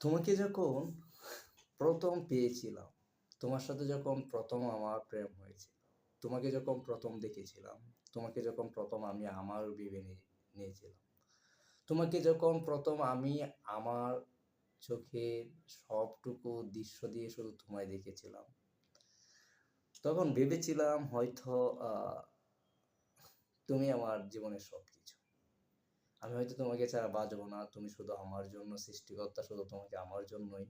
তোমাকে যখন প্রথম পেয়েছিলাম, তোমার সাথে যখন প্রথম আমার প্রেম হয়েছিল, তোমাকে যখন প্রথম দেখেছিলাম, তোমাকে যখন প্রথম আমি আমার ভেবে নিয়েছিলাম, তোমাকে যখন প্রথম আমি আমার চোখের সবটুকু দৃশ্য দিয়ে শুধু তোমায় দেখেছিলাম, তখন ভেবেছিলাম হয়তো তুমি আমার জীবনের সব কিছু আমি হয়তো তোমাকে ছাড়া বাঁচবো না, তুমি শুধু আমার জন্য, সৃষ্টিকর্তা শুধু তোমাকে আমার জন্যই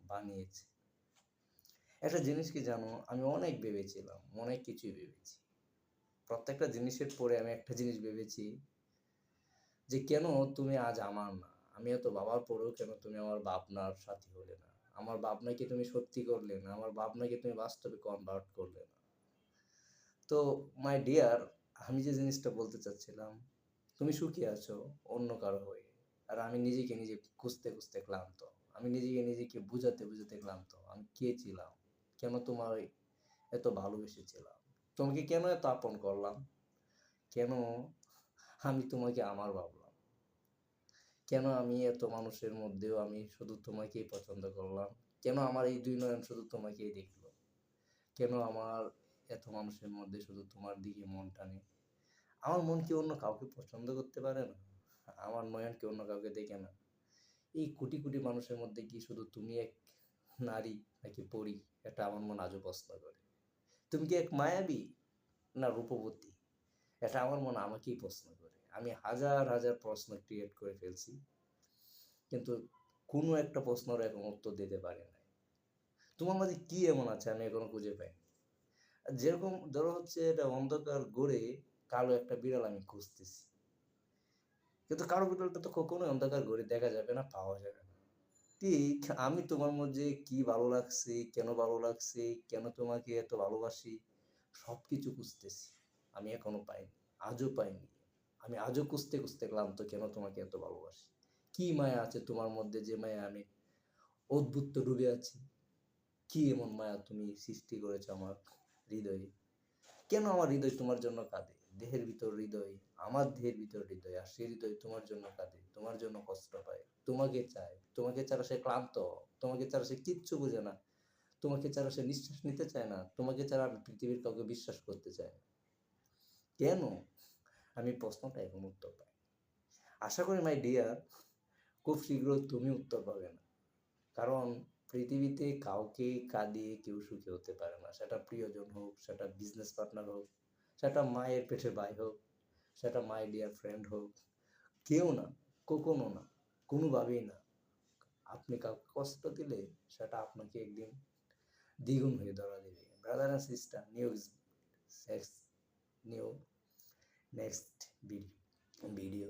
বানিয়েছে। একটা জিনিস কি জানো? আমি অনেক ভেবেছিলাম, অনেক কিছুই ভেবেছি। প্রত্যেকটা জিনিসের পরে আমি একটা জিনিস ভেবেছি যে কেন তুমি আজ আমার না? আমি এত বাবার পরেও কেন তুমি আমার বাপনার সাথী হলে না? আমার বাপনাকে তুমি সত্যি করলে না? আমার বাপনাকে তুমি বাস্তবে কনভার্ট করলে না? তো মাই ডিয়ার আমি যে জিনিসটা বলতে চাচ্ছিলাম তুমি সুখী আছো, অন্য কারও হয়ে। আর আমি নিজেকে নিজে খুঁজতে খুঁজতে ক্লান্ত। আমি নিজেকে নিজেকে বুঝাতে বুঝাতে ক্লান্ত। আমি কে ছিলাম? কেন তোমার এত ভালোবেসেছিলাম? তোমাকে কেন এত আপন করলাম? কেন আমি তোমাকে আমার ভাবলাম? কেন আমি এত মানুষের মধ্যেও আমি শুধু তোমাকেই পছন্দ করলাম? কেন আমার এই দুই নয়ন শুধু তোমাকেই দেখল? কেন আমার এত মানুষের মধ্যে শুধু তোমার দিকে মন টানে আমার মন কি অন্য কাউকে পছন্দ করতে পারে না, আমার নয়ন কি অন্য কাউকে দেখে না। এই কোটি কোটি মানুষের মধ্যে কি শুধু তুমি এক নারী নাকি পরি? এটা আমার মন আজও প্রশ্ন করে। তুমি কি এক মায়াবী না রূপবতী? এটা আমার মন আমাকেই প্রশ্ন করে। আমি হাজার হাজার প্রশ্ন ক্রিয়েট করে ফেলছি, কিন্তু কোনো একটা প্রশ্নের এখন উত্তর দিতে পারি না তোমার মাঝে কি এমন আছে? আমি এখনও খুঁজে পাইনি। যেরকম ধরো হচ্ছে এটা অন্ধকার গড়ে কালো একটা বিড়াল আমি খুঁজতেছি। কিন্তু কালো বিড়ালটা তো কখনোই অন্ধকার গড়ে দেখা যাবে না, পাওয়া যাবে না। ঠিক, আমি তোমার মধ্যে কি ভালো লাগছে, কেন ভালো লাগছে, কেন তোমাকে এত ভালোবাসি সব কিছু খুঁজতেছি। আমি এখনও পাইনি, আজও পাইনি। আমি আজও খুঁজতে খুঁজতে ক্লান্ত কেন তোমাকে এত ভালোবাসি? কি মায়া আছে তোমার মধ্যে যে মায়া আমি অদ্ভুত ডুবে আছি? কি এমন মায়া তুমি সৃষ্টি করেছ আমার হৃদয়ে? কেন আমার হৃদয় তোমার জন্য কাঁদে? দেহের ভিতর হৃদয়, আমার দেহের ভিতর হৃদয়, আর সেই হৃদয় তোমার জন্য কাঁদে, তোমার জন্য কষ্ট পায়, তোমাকে চায়, তোমাকে ছাড়া সে ক্লান্ত, তোমাকে ছাড়া সে কিচ্ছু বোঝে না, তোমাকে ছাড়া সে নিঃশ্বাস নিতে চায় না, তোমাকে ছাড়া আমি পৃথিবীর কাউকে বিশ্বাস করতে চাই না। কেন? আমি প্রশ্নটা এখন উত্তর পাই। আশা করি মাই ডিয়ার খুব শীঘ্র তুমি উত্তর পাবে না। কারণ পৃথিবীতে কাউকে কাঁদিয়ে কেউ সুখী হতে পারে না। সেটা প্রিয়জন হোক, সেটা বিজনেস পার্টনার হোক সেটা মায়ের পেটে ভাই হোক, সেটা মাই ডিয়ার ফ্রেন্ড হোক, কেউ না, কখনো না, কোনোভাবেই না। আপনি কাউকে কষ্ট দিলে সেটা আপনাকে একদিন দ্বিগুণ হয়ে ধরা দেবে। ব্রাদার অ্যান্ড সিস্টার নিউ সেক্স নিউ নেক্সট ভিডিও